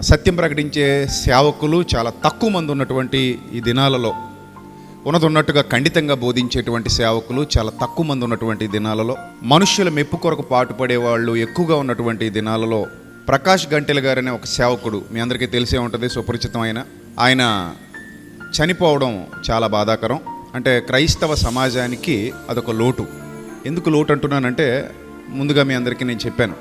సత్యం ప్రకటించే సేవకులు చాలా తక్కువ మంది ఉన్నటువంటి ఈ దినాలలో ఉన్నది ఉన్నట్టుగా ఖండితంగా బోధించేటువంటి సేవకులు చాలా తక్కువ మంది ఉన్నటువంటి దినాలలో మనుష్యుల మెప్పు కొరకు పాటుపడే వాళ్ళు ఎక్కువగా ఉన్నటువంటి దినాలలో ప్రకాష్ గంటెల గారనే ఒక సేవకుడు. మీ అందరికీ తెలిసే ఉంటుంది సుపరిచితమైన ఆయన చనిపోవడం చాలా బాధాకరం. అంటే క్రైస్తవ సమాజానికి అదొక లోటు. ఎందుకు లోటు అంటున్నానంటే ముందుగా మీ అందరికీ నేను చెప్పాను.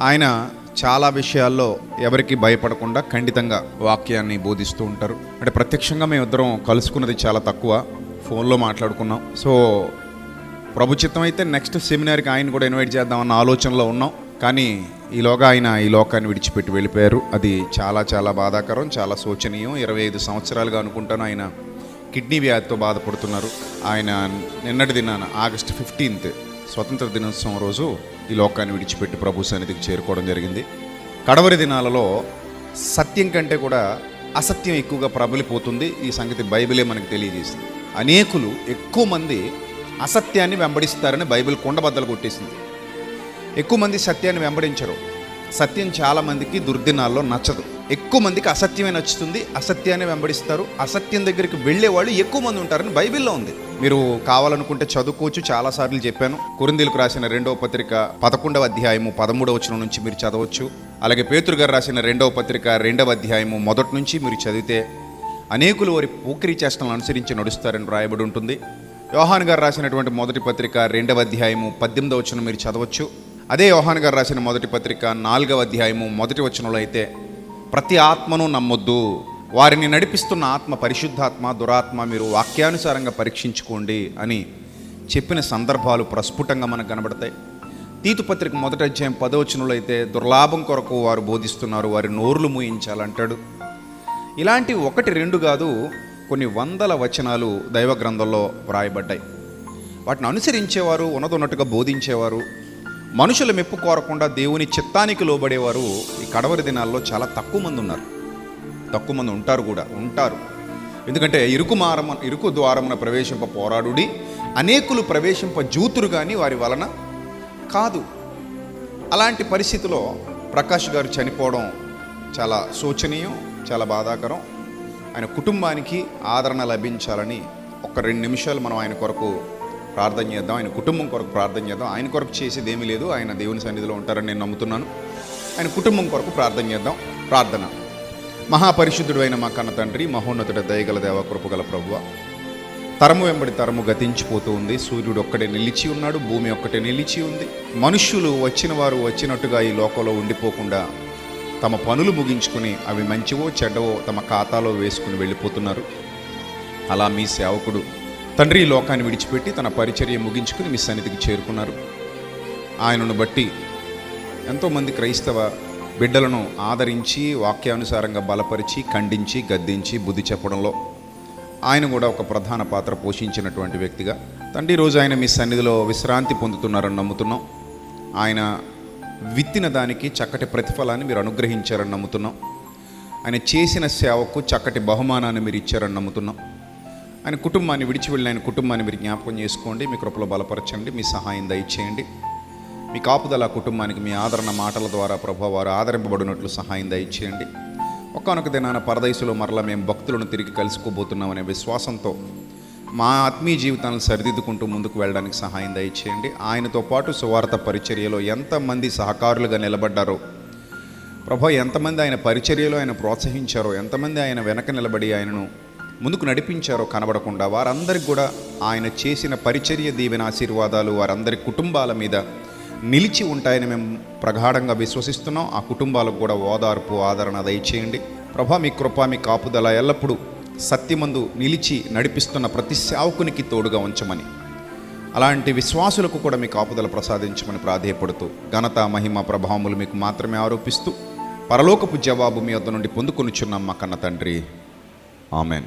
ఆయన చాలా విషయాల్లో ఎవరికి భయపడకుండా ఖండితంగా వాక్యాన్ని బోధిస్తూ ఉంటారు. అంటే ప్రత్యక్షంగా మేము ఇద్దరం కలుసుకున్నది చాలా తక్కువ. ఫోన్లో మాట్లాడుకున్నాం. సో ప్రభుచిత్తం అయితే నెక్స్ట్ సెమినార్కి ఆయన కూడా ఇన్వైట్ చేద్దామన్న ఆలోచనలో ఉన్నాం. కానీ ఈలోగా ఆయన ఈ లోకాన్ని విడిచిపెట్టి వెళ్ళిపోయారు. అది చాలా చాలా బాధాకరం చాలా శోచనీయం. ఇరవై ఐదు సంవత్సరాలుగా అనుకుంటాను ఆయన కిడ్నీ వ్యాధితో బాధపడుతున్నారు. ఆయన నిన్నటి దినాన ఆగస్ట్ ఫిఫ్టీన్త్ స్వతంత్ర దినోత్సవం రోజు ఈ లోకాన్ని విడిచిపెట్టి ప్రభు సన్నిధికి చేరుకోవడం జరిగింది. కడవరి దినాలలో సత్యం కంటే కూడా అసత్యం ఎక్కువగా ప్రబలిపోతుంది. ఈ సంగతి బైబిలే మనకు తెలియజేసింది. అనేకులు ఎక్కువ మంది అసత్యాన్ని వెంబడిస్తారని బైబిల్ కుండబద్దలు కొట్టేసింది. ఎక్కువ మంది సత్యాన్ని వెంబడించరు. సత్యం చాలామందికి దుర్దినాల్లో నచ్చదు. ఎక్కువ మందికి అసత్యమే నచ్చుతుంది. అసత్యాన్ని వెంబడిస్తారు. అసత్యం దగ్గరికి వెళ్ళే వాళ్ళు ఎక్కువ మంది ఉంటారని బైబిల్లో ఉంది. మీరు కావాలనుకుంటే చదువుకోవచ్చు. చాలాసార్లు చెప్పాను. కురిందీలకు రాసిన రెండవ పత్రిక పదకొండవ అధ్యాయము పదమూడవ వచనం నుంచి మీరు చదవచ్చు. అలాగే పేతురు గారు రాసిన రెండవ పత్రిక రెండవ అధ్యాయము మొదటి నుంచి మీరు చదివితే అనేకులు వారి పోకిరి చేష్టలను అనుసరించి నడుస్తారని రాయబడి ఉంటుంది. యోహాన్ గారు రాసినటువంటి మొదటి పత్రిక రెండవ అధ్యాయము పద్దెనిమిదవ వచనం మీరు చదవచ్చు. అదే యోహాన్ గారు రాసిన మొదటి పత్రిక నాలుగవ అధ్యాయము మొదటి వచనంలో అయితే ప్రతి ఆత్మను నమ్మొద్దు. వారిని నడిపిస్తున్న ఆత్మ పరిశుద్ధాత్మ దురాత్మ మీరు వాక్యానుసారంగా పరీక్షించుకోండి అని చెప్పిన సందర్భాలు ప్రస్ఫుటంగా మనకు కనబడతాయి. తీతుపత్రిక మొదటి అధ్యాయం పదవచనంలో అయితే దుర్లాభం కొరకు వారు బోధిస్తున్నారు వారి నోర్లు మూయించాలంటాడు. ఇలాంటి ఒకటి రెండు కాదు కొన్ని వందల వచనాలు దైవ గ్రంథంలో వ్రాయబడ్డాయి. వాటిని అనుసరించేవారు ఉన్నదొన్నట్టుగా బోధించేవారు మనుషుల మెప్పు కోరకుండా దేవుని చిత్తానికి లోబడేవారు ఈ కడవరి దినాల్లో చాలా తక్కువ మంది ఉన్నారు. తక్కువ మంది ఉంటారు కూడా ఉంటారు. ఎందుకంటే ఇరుకు మారమ ఇరుకు ద్వారమున ప్రవేశింప పోరాడుడి అనేకులు ప్రవేశింప జూతురు కానీ వారి వలన కాదు. అలాంటి పరిస్థితిలో ప్రకాష్ గారు చనిపోవడం చాలా శోచనీయం చాలా బాధాకరం. ఆయన కుటుంబానికి ఆదరణ లభించాలని ఒక రెండు నిమిషాలు మనం ఆయన కొరకు ప్రార్థన చేద్దాం ఆయన కుటుంబం కొరకు ప్రార్థన చేద్దాం. ఆయన కొరకు చేసేది ఏమీ లేదు ఆయన దేవుని సన్నిధిలో ఉంటారని నేను నమ్ముతున్నాను. ఆయన కుటుంబం కొరకు ప్రార్థన చేద్దాం ప్రార్థన. మహాపరిశుద్ధుడు అయిన మా కన్న తండ్రి మహోన్నతుడ దయగల దేవ కృపగల ప్రభువ. తరము వెంబడి తరము గతించిపోతూ ఉంది. సూర్యుడు ఒక్కడే నిలిచి ఉన్నాడు భూమి ఒక్కటే నిలిచి ఉంది. మనుష్యులు వచ్చిన వారు వచ్చినట్టుగా ఈ లోకంలో ఉండిపోకుండా తమ పనులు ముగించుకుని అవి మంచివో చెడ్డవో తమ ఖాతాలో వేసుకుని వెళ్ళిపోతున్నారు. అలా మీ సేవకుడు తండ్రి లోకాన్ని విడిచిపెట్టి తన పరిచర్య ముగించుకుని మీ సన్నిధికి చేరుకున్నారు. ఆయనను బట్టి ఎంతోమంది క్రైస్తవ బిడ్డలను ఆదరించి వాక్యానుసారంగా బలపరిచి ఖండించి గద్దించి బుద్ధి చెప్పడంలో ఆయన కూడా ఒక ప్రధాన పాత్ర పోషించినటువంటి వ్యక్తిగా. తండ్రి రోజు ఆయన మీ సన్నిధిలో విశ్రాంతి పొందుతున్నారని నమ్ముతున్నాం. ఆయన విత్తిన దానికి చక్కటి ప్రతిఫలాన్ని మీరు అనుగ్రహించారని నమ్ముతున్నాం. ఆయన చేసిన సేవకు చక్కటి బహుమానాన్ని మీరు ఇచ్చారని నమ్ముతున్నాం. ఆయన కుటుంబాన్ని విడిచి వెళ్ళిన ఆయన కుటుంబాన్ని మీరు జ్ఞాపకం చేసుకోండి. మీ కృపలో బలపరచండి. మీ సహాయం దయచేయండి. మీ కాపుదల కుటుంబానికి మీ ఆదరణ మాటల ద్వారా ప్రభు వారు ఆదరింపబడినట్లు సహాయం దయచేయండి. ఒకానొక దినాన పరదయసులో మరలా మేము భక్తులను తిరిగి కలుసుకోబోతున్నామనే విశ్వాసంతో మా ఆత్మీయ జీవితాలను సరిదిద్దుకుంటూ ముందుకు వెళ్ళడానికి సహాయం దయచేయండి. ఆయనతో పాటు సువార్త పరిచర్యలో ఎంతమంది సహకారులుగా నిలబడ్డారో ప్రభు ఎంతమంది ఆయన పరిచర్యలో ఆయన ప్రోత్సహించారో ఎంతమంది ఆయన వెనక నిలబడి ఆయనను ముందుకు నడిపించారో కనబడకుండా వారందరికి కూడా ఆయన చేసిన పరిచర్య దీవెన ఆశీర్వాదాలు వారందరి కుటుంబాల మీద నిలిచి ఉంటాయని మేము ప్రగాఢంగా విశ్వసిస్తున్నాం. ఆ కుటుంబాలకు కూడా ఓదార్పు ఆదరణ దయచేయండి. ప్రభా మీ కృప మీ కాపుదల ఎల్లప్పుడూ సత్యమందు నిలిచి నడిపిస్తున్న ప్రతి సేవకునికి తోడుగా ఉంచమని. అలాంటి విశ్వాసులకు కూడా మీ కాపుదల ప్రసాదించమని ప్రాధేయపడుతూ ఘనత మహిమ ప్రభావములు మీకు మాత్రమే ఆరోపిస్తూ పరలోకపు జవాబు మీ వద్ద నుండి పొందుకొనిచున్నాం మా కన్న తండ్రి. ఆమెన్.